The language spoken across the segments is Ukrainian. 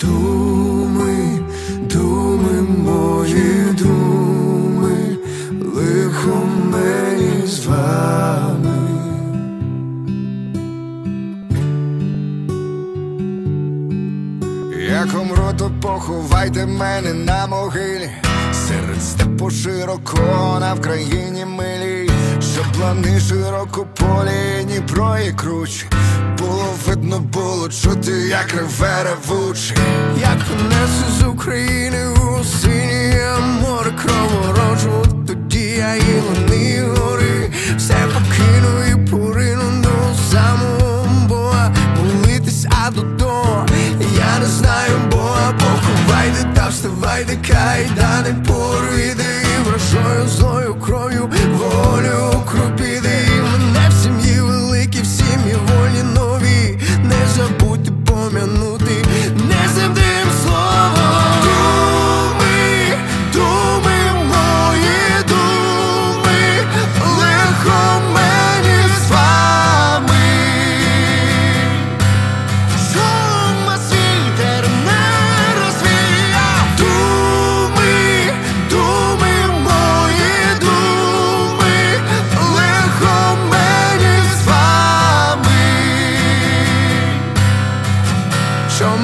Думи, думи, мої думи, лихо мені з вами. Як умру, поховайте мене на могилі. Серед степу широко на Вкраїні милі Щоб плани широко полі, Дніпро і кручі видно було чути, як ревера вучи. Як понесе з України у синє море кроворожу, тоді я і вони гори, все покину і порину ну, до самого Бога Молитись, а додому я не знаю Бога, поховайте та вставайте, кайдани пору іди і вражою злою кров'ю.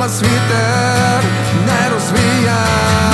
нас світер не розвіє.